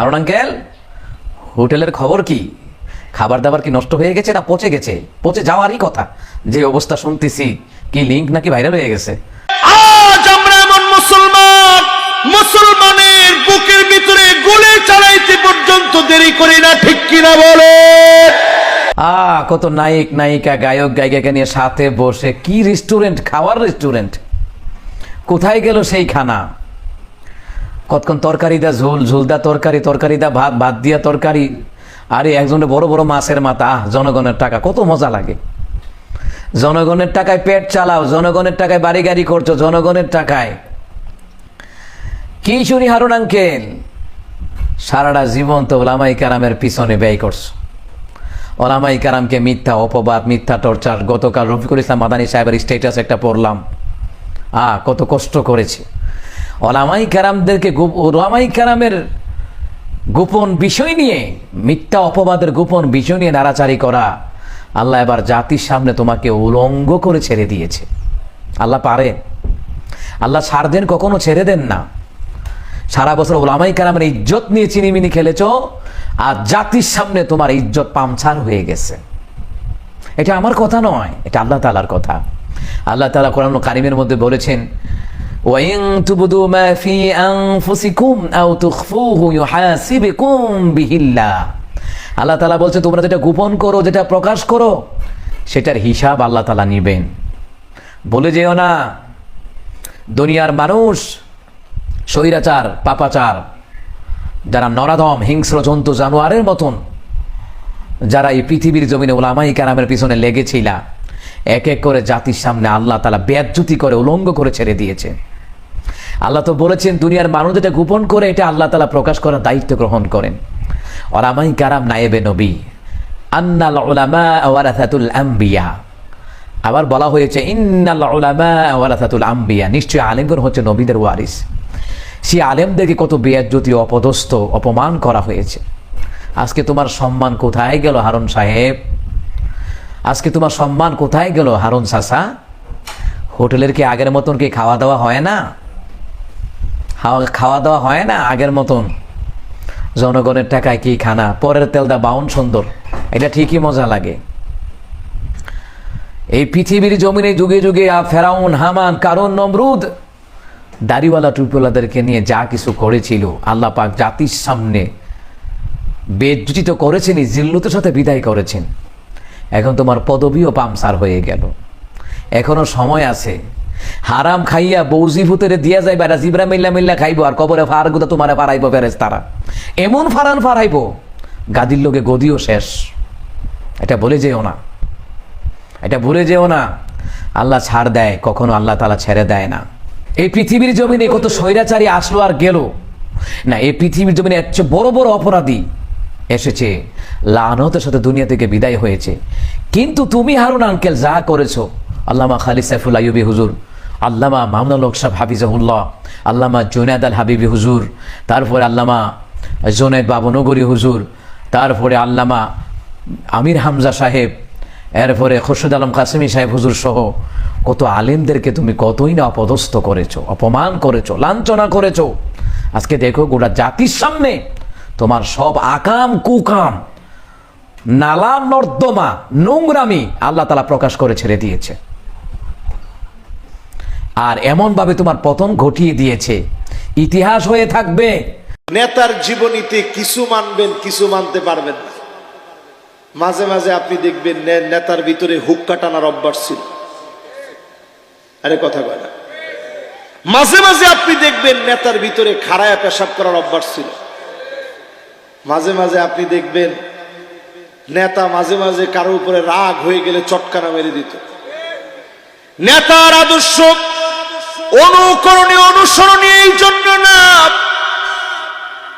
Harun uncle হোটেলের খবর কি? খাবার দাবার কি নষ্ট হয়ে গেছে না পচে গেছে? পচে যাওয়ারই কথা। যে অবস্থা শুনতেছি কি লিঙ্ক নাকি ভাইরাল হয়ে গেছে? আজ আমরা এমন মুসলমান মুসলমানের বুকের ভিতরে গুলি চালাইতে পর্যন্ত দেরি করি না ঠিক কিনা বলে? আ কত নায়ক নায়িকা গায়ক গায়িকাকে নিয়ে সাথে বসে কি রেস্টুরেন্ট খাওয়ার রেস্টুরেন্ট কোথায় গেল সেই খানা? কতক্ষণ তরকারি দা ঝোল ঝোল দা তরকারি তরকারি দা ভাত ভাত দিয়া তরকারি। আরে, একজনের বড় বড় মাছের মাথা, আহ, জনগণের টাকা, কত মজা লাগে। জনগণের টাকায় পেট চালাও, জনগণের টাকায় বাড়ি গাড়ি করছ, জনগণের টাকায়। কি শুনি হারুন আঙ্কেল, সারাটা জীবন তো ওলামাই কারামের পিছনে ব্যয় করছ। ওলামাই কারামকে মিথ্যা অপবাদ, মিথ্যা টর্চার, গতকাল রফিকুল ইসলাম মাদানী সাহেবের স্টেটাস একটা পড়লাম। আ কত কষ্ট করেছে। ওলামাই কারামদেরকে ওলামাই কারামের গোপন বিষয় নিয়ে, মিথ্যা অপবাদের গোপন বিষয় নিয়ে নাড়াচাড়ি করা আল্লাহ এবার জাতির সামনে তোমাকে উলঙ্গ করে ছেড়ে দিয়েছে। আল্লাহ পারে আল্লাহ ছাড় দেন, কখনো ছেড়ে দেন না। সারা বছর ওলামাই কারামের ইজ্জত নিয়ে চিনিমিনি খেলেছ আর জাতির সামনে তোমার ইজ্জত পামছার হয়ে গেছে। এটা আমার কথা নয়, এটা আল্লাহ তালার কথা। আল্লাহ তালা কোরআন কারিমের মধ্যে বলেছেন وَإِن تُبْدُوا مَا فِي أَنفُسِكُمْ أَوْ تُخْفُوهُ يُحَاسِبْكُم بِهِ اللَّهُ আল্লাহ তালা বলছে তোমরা যেটা গোপন করো যেটা প্রকাশ করো সেটার হিসাব আল্লাহ তালা নিবেন বলে যেও না দুনিয়ার মানুষ স্বৈরাচার পাপাচার যারা নরাধম হিংস্র জন্তু জানোয়ারের মতন যারা এই পৃথিবীর জমিনে ওলামাই কারামের পিছনে লেগেছিলা এক এক করে জাতির সামনে আল্লাহ তালা ব্যাজ্যুতি করে উলঙ্গ করে ছেড়ে দিয়েছে আল্লাহ তো বলেছেন, দুনিয়ার মানুষ যেটা গোপন করে এটা আল্লাহ তালা প্রকাশ করার দায়িত্ব গ্রহণ করেন। ওলামাই কারাম নায়েবে নবী। আন্নাল আম্বিয়া। আবার বলা হয়েছে, ইন্নাল হচ্ছে নবীদের ওয়ারিস। সেই আলেমদেরকে কত বেয়াজ্যোতি অপদস্থ, অপমান করা হয়েছে। আজকে তোমার সম্মান কোথায় গেল, হারুন সাহেব? আজকে তোমার সম্মান কোথায় গেল, হারুন সাসা হোটেলের কি আগের মতন কি খাওয়া দাওয়া হয় না? খাওয়া- দাওয়া হয় না আগের মতন? জনগণের টাকায় কি খানা? পরের তেলদা বাউন সুন্দর। এটা ঠিকই মজা লাগে। এই পৃথিবীর জমিনে যুগে যুগে ফেরাউন, হামান কারণ নমরুদ দাড়িওয়ালা টুপিওয়ালাদেরকে নিয়ে যা কিছু করেছিল, আল্লাহ পাক জাতির সামনে বেজ্জিত করেছেন জিল্লুতের সাথে বিদায় করেছেন। এখন তোমার পদবিও পামসার হয়ে গেল। এখনও সময় আছে। হারাম খাইয়া বৌজি ভূতেরে দিয়া যাইবা এরা জিবরা মিল্লা মিল্লা খাইবো আর কবরে ফার গুদা তোমারে ফারাইবো ফেরেস তারা এমন ফারান ফারাইবো গাদির লোকে গদিও শেষ। এটা বলে যেও না। এটা ভুলে যেও না। আল্লাহ ছাড় দেয়, কখনো আল্লাহ তালা ছেড়ে দেয় না। এই পৃথিবীর জমিনে কত স্বৈরাচারী আসলো আর গেল। না, এই পৃথিবীর জমিনে এর চেয়ে বড় বড় অপরাধী এসেছে। লানতের সাথে দুনিয়া থেকে বিদায় হয়েছে। কিন্তু তুমি হারুন আঙ্কেল যা করেছ, আল্লামা খালি সাইফুল আইয়ুবি হুজুর আল্লামা মামুনুল হক সাহেব হাফিজাহুল্লাহ, আল্লামা জুনায়দ আল হাবিবি হুজুর, তারপরে আল্লামা জোনেদ বাবনগরী হুজুর, তারপরে আল্লামা আমির হামজা সাহেব, এরপরে খোরশেদ আলম কাসিমি সাহেব হুজুর সহ কত আলেমদেরকে তুমি কতই না অপদস্থ করেছ, অপমান করেছ, লাঞ্ছনা করেছ। আজকে দেখো গোটা জাতির সামনে তোমার সব আকাম কুকাম নালাম নর্দমা, নোংরামি আল্লাহ তালা প্রকাশ করে ছেড়ে দিয়েছে। আর এমনভাবে তোমার পতন ঘটিয়ে দিয়েছে। ইতিহাস হয়ে থাকবে। নেতার জীবনীতে কিছু মানবেন, কিছু মানতে পারবেন না। মাঝে মাঝে আপনি দেখবেন নেতার ভিতরে হুক্কা টানার অভ্যাস ছিল। আরে কথা কয় না। মাঝে মাঝে আপনি দেখবেন নেতার ভিতরে খাড়ায়া পেশাব করার অভ্যাস ছিল। মাঝে মাঝে আপনি দেখবেন নেতা মাঝে মাঝে কারও উপরে রাগ হয়ে গেলে চটকানা মেরে দিত। নেতার আদর্শ অনুকরণীয় অনুসরণীয় এই জন্য না।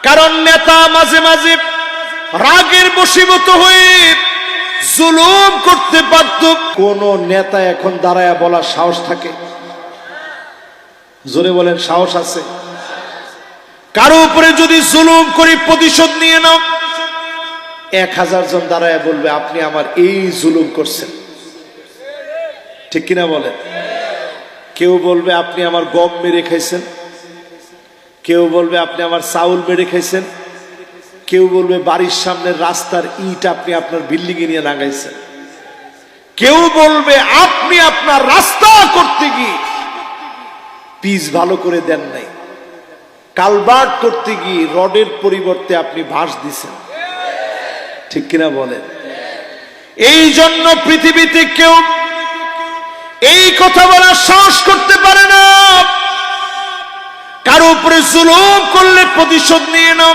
কারণ নেতা মাঝে মাঝে রাগের বশীভূত হয়ে জুলুম করতে পারত। কোন নেতা এখন দাঁড়ায় বলার সাহস থাকে? জোরে বলেন সাহস আছে? কারও উপরে যদি জুলুম করে প্রতিশোধ নিয়ে নাও। এক হাজার জন দাঁড়ায় বলবে আপনি আমার এই জুলুম করছেন। ঠিক কিনা বলেন? কেউ বলবে আপনি আমার গম মেরে খাইছেন। কেউ বলবে আপনি আমার চাউল মেরে খাইছেন। কেউ বলবে বাড়ির সামনের রাস্তার ইট আপনি আপনার বিল্ডিং এ নিয়ে লাগাইছেন কেউ বলবে আপনি আপনার রাস্তা করতে গিয়ে পিচ ভালো করে দেন নাই। কালবার্ট করতে গিয়ে রডের পরিবর্তে আপনি ভাস দিছেন। ঠিক কিনা বলেন? এই জন্য পৃথিবীতে কেউ এই কথা বলা সাহস করতে পারে না। কারও উপরে জুলুম করলে প্রতিশোধ নিয়ে নাও।